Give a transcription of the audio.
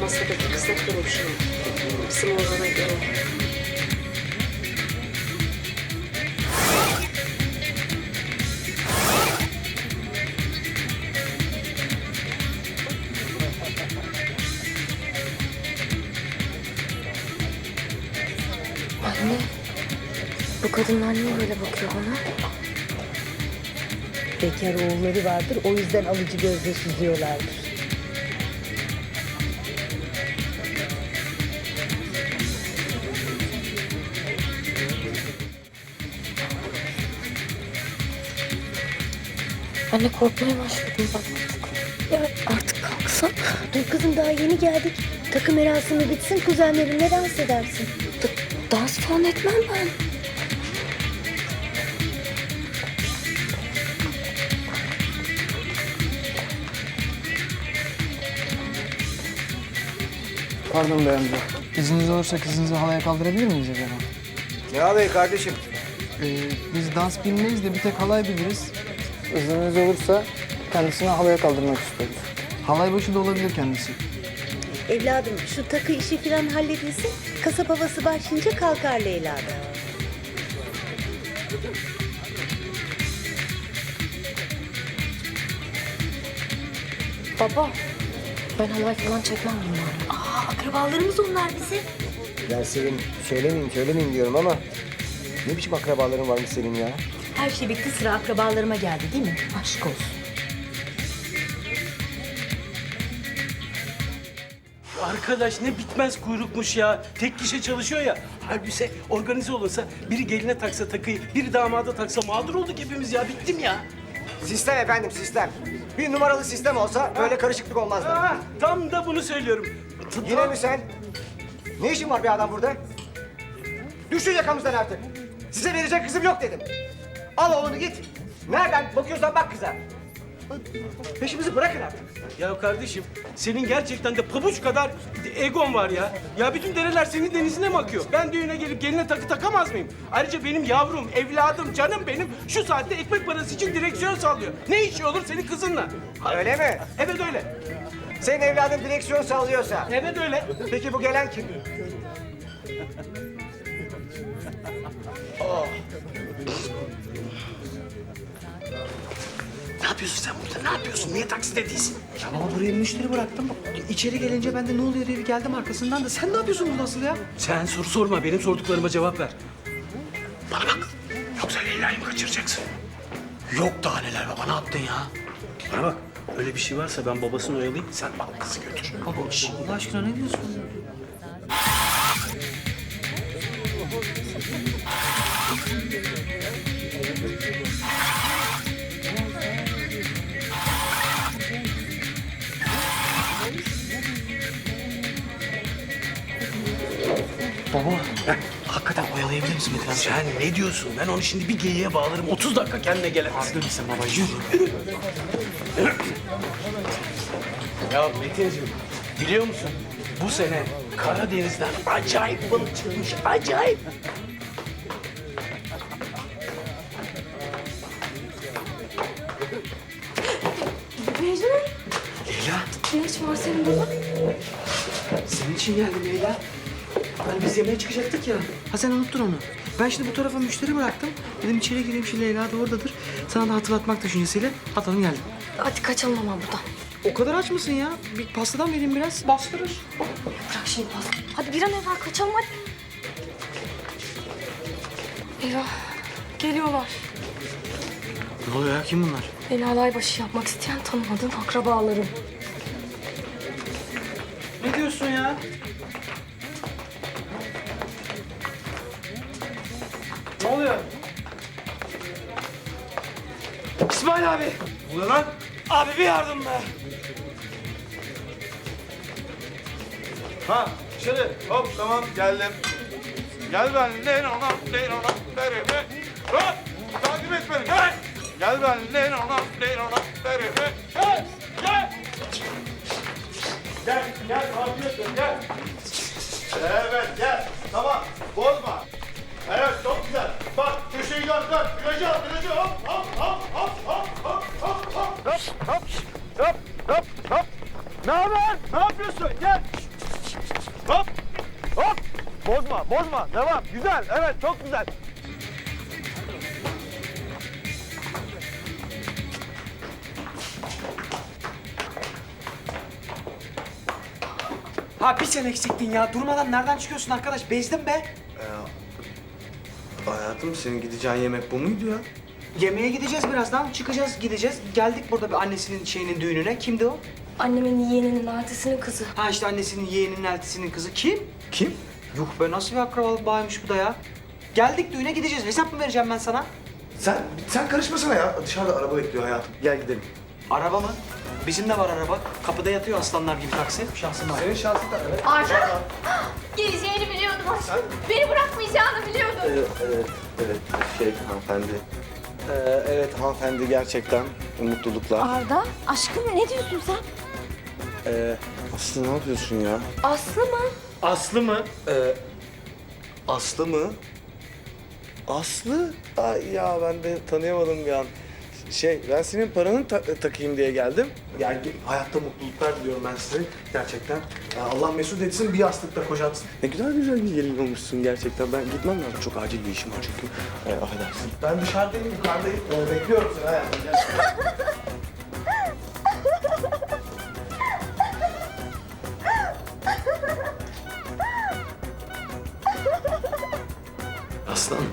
masadaki kıza kuruluşuna. Bizim oğlana göre. Anne, bu kadınlar niye böyle bakıyor bana? Bekar oğulları vardır o yüzden alıcı gözle süzüyorlardır. Anne korkmaya başladım bak artık. Ya artık kalksam. Dur kızım daha yeni geldik. Takım merasimi bitsin kuzenlerinle dans edersin. Da- dans falan etmem ben. Pardon bey amca. İzniniz olursa kızınızı halaya kaldırabilir miyiz acaba? Ne alayı kardeşim? Ee, biz dans bilmeyiz de bir tek halay biliriz. İzniniz olursa kendisini halaya kaldırmak istiyoruz. Halay başı da olabilir kendisi. Evladım şu takı işi falan halledilsin. Kasap havası başlayınca kalkar Leyla da. Baba, ben halay falan çekmem bunlarla. Aa, akrabalarımız onlar bizim. Ya Selim söylemeyeyim söylemeyeyim diyorum ama ne biçim akrabaların varmış senin ya? Her şey bitti sıra akrabalarıma geldi değil mi? Aşk olsun. Arkadaş ne bitmez kuyrukmuş ya. Tek kişi çalışıyor ya. Halbuki organize olursa biri geline taksa takıyı, biri damada taksa mağdur olduk hepimiz ya. Bittim ya. Sistem efendim sistem. Bir numaralı sistem olsa böyle karışıklık olmazdı. Ah, tam da bunu söylüyorum. Yine mi sen? Ne işin var bir adam burada? Düşün yakamızdan artık. Size verecek kızım yok dedim. Al oğlunu git. Nereden bakıyorsan bak kıza. Peşimizi bırakın artık. Ya kardeşim senin gerçekten de pabuç kadar egon var ya. Ya bütün dereler senin denizine mi akıyor? Ben düğüne gelip geline takı takamaz mıyım? Ayrıca benim yavrum, evladım, canım benim şu saatte ekmek parası için direksiyon sallıyor. Ne işi olur senin kızınla? Öyle mi? Evet öyle. Senin evladın direksiyon sallıyorsa. Evet öyle. Peki bu gelen kim? Ne yapıyorsun sen burada? Ne yapıyorsun? Niye takside değilsin? Ya baba buraya müşteri bıraktım. İçeri gelince ben de ne oluyor diye bir geldim arkasından da. Sen ne yapıyorsun burada asıl ya? Sen soru sorma. Benim sorduklarıma cevap ver. Bana bak. Yoksa Leyla'yı mı kaçıracaksın? Yok daha neler baba ne yaptın ya? Bana bak. Öyle bir şey varsa ben babasını oyalayayım. Sen bak kızı götür. Baba Allah aşkına ne diyorsun? Baba, hakikaten oyalayabilir misin Metin amca? Sen ne diyorsun? Ben onu şimdi bir geyiğe bağlarım. 30 dakika kendine gelemez. Haklı mısın baba? Yürü. Ya Metin'ciğim biliyor musun? Bu sene Karadeniz'den acayip balık çıkmış. Acayip. Mecnun, Leyla, ne işin var senin burada? senin için geldim Leyla. Hani biz yemeğe çıkacaktık ya. Ha sen unuttun onu. Ben şimdi bu tarafa müşteri bıraktım. Dedim içeri gireyim şu Leyla da oradadır. Sana da hatırlatmak düşüncesiyle atladım geldim. Hadi kaçalım ama buradan. O kadar aç mısın ya? Bir pastadan vereyim biraz. Bastırır. Bırak şimdi pas. Hadi bir an evvel kaçalım hadi. Eyvah, geliyorlar. Ne oluyor ya? Kim bunlar? Beni alay başı yapmak isteyen tanımadığım akrabalarım. Ne diyorsun ya? Ne oluyor? İsmail abi. Ne oluyor lan? Abi bir yardım be. Ha dışarı hop tamam geldim. Gel ben len ona len ona derime. Hop takip et beni gel. Gel ben len ona len ona derime. Gel gel. Gel gel takip et beni gel. Evet gel tamam bozma. Ne haber? Ne yapıyorsun? Gel. Bozma, bozma. Devam. Güzel. Evet, çok güzel. Ha bir sen eksiktin ya. Durmadan nereden çıkıyorsun arkadaş? Bezdim be. Hayatım senin gideceğin yemek bu muydu ya? Yemeğe gideceğiz birazdan. Çıkacağız, gideceğiz. Geldik burada bir annesinin şeyinin düğününe. Kimdi o? Annemin yeğeninin artisinin kızı. Ha işte annesinin yeğeninin eltisinin kızı. Kim? Kim? Yuh be nasıl bir akrabalık bağıymış bu da ya. Geldik düğüne gideceğiz. Hesap mı vereceğim ben sana? Sen sen karışmasana ya. Dışarıda araba bekliyor hayatım. Gel gidelim. Araba mı? Bizim de var araba. Kapıda yatıyor aslanlar gibi taksi. Şansım var. Senin şansın da evet. Arda! Geleceğini aşkım. Beni bırakmayacağını biliyordum. Evet, evet, evet. Şey hanımefendi. Ee, evet hanımefendi gerçekten mutluluklar. Arda, aşkım ne diyorsun sen? Ee, Aslı ne yapıyorsun ya? Aslı mı? Aslı mı? Ee, Aslı mı? Aslı? Ay ya ben de tanıyamadım bir an. Şey, ben senin paranı ta- takayım diye geldim. Yani hayatta mutluluklar diliyorum ben size. Gerçekten. Ya Allah mesut etsin, bir yastıkta kocatsın. Ne güzel güzel bir gelin olmuşsun gerçekten. Ben gitmem lazım. Çok acil bir işim var çünkü. Ee, affedersin. Ben dışarıdayım, yukarıdayım. Ee, bekliyorum seni hayatım. Aslan.